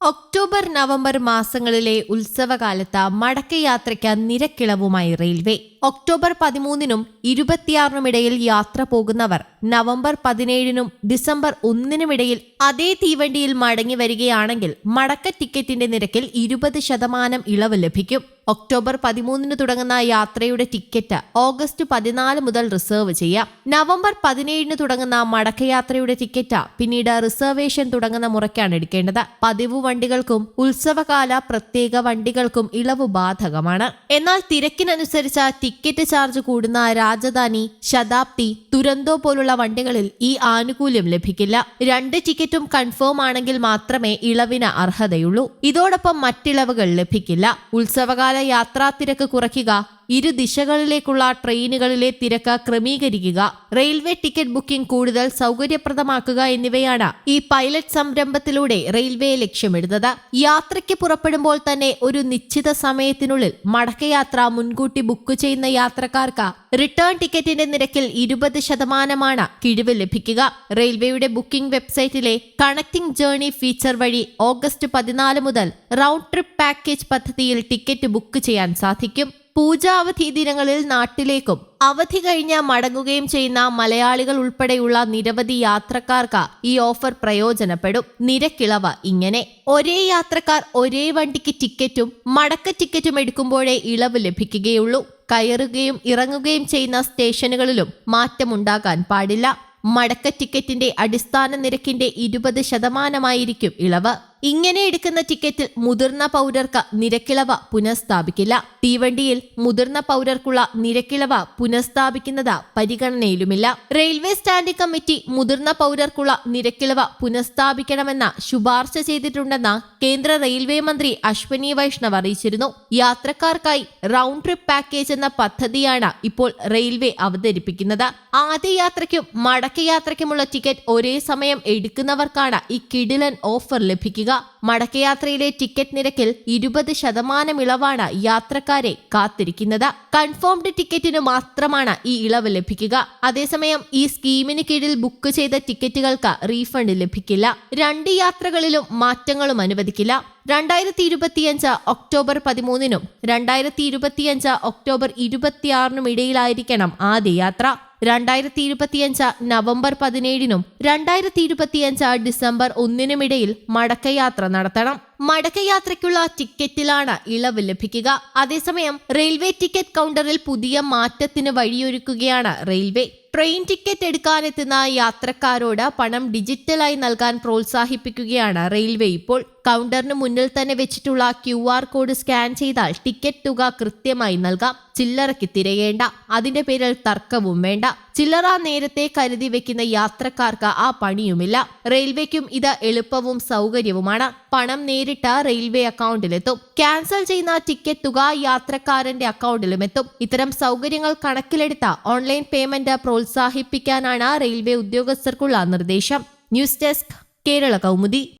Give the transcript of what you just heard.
October November മാസങ്ങളിലെ ഉത്സവകാലത്ത് മടക്കയാത്രയ്ക്ക് നിരക്കിളവുമായി railway. October പതിമൂന്നിനും ഇരുപത്തിയാറിനും ഇടയിൽ യാത്ര പോകുന്നവർ നവംബർ പതിനേഴിനും ഡിസംബർ ഒന്നിനുമിടയിൽ അതേ തീവണ്ടിയിൽ മടങ്ങി വരികയാണെങ്കിൽ മടക്ക ടിക്കറ്റിന്റെ നിരക്കിൽ ഇരുപത് ശതമാനം ഇളവ് ലഭിക്കും. ഒക്ടോബർ പതിമൂന്നിന് തുടങ്ങുന്ന യാത്രയുടെ ടിക്കറ്റ് ഓഗസ്റ്റ് പതിനാല് മുതൽ റിസർവ് ചെയ്യാം. നവംബർ പതിനേഴിന് തുടങ്ങുന്ന മടക്കയാത്രയുടെ ടിക്കറ്റ് പിന്നീട് റിസർവേഷൻ തുടങ്ങുന്ന മുറയ്ക്കാണ് എടുക്കേണ്ടത്. പതിവ് വണ്ടികൾക്കും ഉത്സവകാല പ്രത്യേക വണ്ടികൾക്കും ഇളവ് ബാധകമാണ്. എന്നാൽ തിരക്കിനനുസരിച്ച് ടിക്കറ്റ് ചാർജ് കൂടുന്ന രാജധാനി ശതാബ്ദി തുരന്തോ പോലുള്ള വണ്ടികളിൽ ഈ ആനുകൂല്യം ലഭിക്കില്ല. രണ്ട് ടിക്കറ്റും കൺഫേം ആണെങ്കിൽ മാത്രമേ ഇളവിന് അർഹതയുള്ളൂ. ഇതോടൊപ്പം മറ്റിളവുകൾ ലഭിക്കില്ല. ഉത്സവകാല യാത്രാ തിരക്ക് കുറയ്ക്കുക ഇരു ദിശകളിലേക്കുള്ള ട്രെയിനുകളിലെ തിരക്ക് ക്രമീകരിക്കുക റെയിൽവേ ടിക്കറ്റ് ബുക്കിംഗ് കൂടുതൽ സൗകര്യപ്രദമാക്കുക എന്നിവയാണ് ഈ പൈലറ്റ് സംരംഭത്തിലൂടെ റെയിൽവേ ലക്ഷ്യമിടുന്നത്. യാത്രയ്ക്ക് പുറപ്പെടുമ്പോൾ തന്നെ ഒരു നിശ്ചിത സമയത്തിനുള്ളിൽ മടക്കയാത്ര മുൻകൂട്ടി ബുക്ക് ചെയ്യുന്ന യാത്രക്കാർക്ക് റിട്ടേൺ ടിക്കറ്റിന്റെ നിരക്കിൽ ഇരുപത് ശതമാനമാണ് കിഴിവ് ലഭിക്കുക. റെയിൽവേയുടെ ബുക്കിംഗ് വെബ്സൈറ്റിലെ കണക്ടിംഗ് ജേർണി ഫീച്ചർ വഴി ഓഗസ്റ്റ് പതിനാല് മുതൽ റൗണ്ട് ട്രിപ്പ് പാക്കേജ് പദ്ധതിയിൽ ടിക്കറ്റ് ബുക്ക് ചെയ്യാൻ സാധിക്കും. പൂജാവധി ദിനങ്ങളിൽ നാട്ടിലേക്കും അവധി കഴിഞ്ഞ മടങ്ങുകയും ചെയ്യുന്ന മലയാളികൾ ഉൾപ്പെടെയുള്ള നിരവധി യാത്രക്കാർക്ക് ഈ ഓഫർ പ്രയോജനപ്പെടും. നിരക്കിളവ് ഇങ്ങനെ. ഒരേ യാത്രക്കാർ ഒരേ വണ്ടിക്ക് ടിക്കറ്റും മടക്ക ടിക്കറ്റും എടുക്കുമ്പോഴേ ഇളവ് ലഭിക്കുകയുള്ളൂ. കയറുകയും ഇറങ്ങുകയും ചെയ്യുന്ന സ്റ്റേഷനുകളിലും മാറ്റമുണ്ടാകാൻ പാടില്ല. മടക്ക ടിക്കറ്റിന്റെ അടിസ്ഥാന നിരക്കിന്റെ ഇരുപത് ശതമാനമായിരിക്കും ഇളവ്. ഇങ്ങനെ എടുക്കുന്ന ടിക്കറ്റിൽ മുതിർന്ന പൗരർക്ക് നിരക്കിളവ് പുനഃസ്ഥാപിക്കില്ല. തീവണ്ടിയിൽ മുതിർന്ന പൗരർക്കുള്ള നിരക്കിളവ് പുനഃസ്ഥാപിക്കുന്നത് പരിഗണനയിലുമില്ല. റെയിൽവേ സ്റ്റാൻഡിംഗ് കമ്മിറ്റി മുതിർന്ന പൗരർക്കുള്ള നിരക്കിളവ് പുനഃസ്ഥാപിക്കണമെന്ന് ശുപാർശ ചെയ്തിട്ടുണ്ടെന്ന് കേന്ദ്ര റെയിൽവേ മന്ത്രി അശ്വനി വൈഷ്ണവ് അറിയിച്ചിരുന്നു. യാത്രക്കാർക്കായി റൗണ്ട് ട്രിപ്പ് പാക്കേജ് എന്ന പദ്ധതിയാണ് ഇപ്പോൾ റെയിൽവേ അവതരിപ്പിക്കുന്നത്. ആദ്യ യാത്രയ്ക്കും മടക്കയാത്രയ്ക്കുമുള്ള ടിക്കറ്റ് ഒരേ സമയം എടുക്കുന്നവർക്കാണ് ഈ കിടിലൻ ഓഫർ ലഭിക്കുക മടക്കയാത്രയിലെ ടിക്കറ്റ് നിരക്കിൽ ഇരുപത് ശതമാനം ഇളവാണ് യാത്രക്കാരെ കാത്തിരിക്കുന്നത്. കൺഫേംഡ് ടിക്കറ്റിന് മാത്രമാണ് ഈ ഇളവ് ലഭിക്കുക. അതേസമയം ഈ സ്കീമിന് കീഴിൽ ബുക്ക് ചെയ്ത ടിക്കറ്റുകൾക്ക് റീഫണ്ട് ലഭിക്കില്ല. രണ്ട് യാത്രകളിലും മാറ്റങ്ങളും അനുവദിക്കില്ല. രണ്ടായിരത്തി ഇരുപത്തിയഞ്ച് ഒക്ടോബർ പതിമൂന്നിനും രണ്ടായിരത്തി ഇരുപത്തിയഞ്ച് ഒക്ടോബർ ഇരുപത്തിയാറിനും ഇടയിലായിരിക്കണം ആദ്യ യാത്ര. രണ്ടായിരത്തി ഇരുപത്തിയഞ്ച് നവംബർ പതിനേഴിനും രണ്ടായിരത്തി ഇരുപത്തിയഞ്ച് ഡിസംബർ ഒന്നിനുമിടയിൽ മടക്കയാത്ര നടത്തണം. മടക്കയാത്രയ്ക്കുള്ള ടിക്കറ്റിലാണ് ഇളവ് ലഭിക്കുക. അതേസമയം റെയിൽവേ ടിക്കറ്റ് കൗണ്ടറിൽ പുതിയ മാറ്റത്തിന് വഴിയൊരുക്കുകയാണ് റെയിൽവേ. ട്രെയിൻ ടിക്കറ്റ് എടുക്കാനെത്തുന്ന യാത്രക്കാരോട് പണം ഡിജിറ്റലായി നൽകാൻ പ്രോത്സാഹിപ്പിക്കുകയാണ് റെയിൽവേ. ഇപ്പോൾ കൗണ്ടറിന് മുന്നിൽ തന്നെ വെച്ചിട്ടുള്ള ക്യു ആർ കോഡ് സ്കാൻ ചെയ്താൽ ടിക്കറ്റ് തുക കൃത്യമായി നൽകാം. ചില്ലറയ്ക്ക് തിരയേണ്ട. അതിന്റെ പേരിൽ തർക്കവും വേണ്ട. ചില്ലറ നേരത്തെ കരുതി വെക്കുന്ന യാത്രക്കാർക്ക് ആ പണിയുമില്ല. റെയിൽവേക്കും ഇത് എളുപ്പവും സൗകര്യവുമാണ്. പണം നേരിട്ട് റെയിൽവേ അക്കൗണ്ടിലെത്തും. ക്യാൻസൽ ചെയ്യുന്ന ടിക്കറ്റ് തുക യാത്രക്കാരന്റെ അക്കൗണ്ടിലും എത്തും ഇത്തരം സൗകര്യങ്ങൾ കണക്കിലെടുത്ത ഓൺലൈൻ പേയ്മെന്റ് പ്രോത്സാഹിപ്പിക്കാനാണ് റെയിൽവേ ഉദ്യോഗസ്ഥർക്കുള്ള നിർദ്ദേശം. News desk Kerala Kaumudi.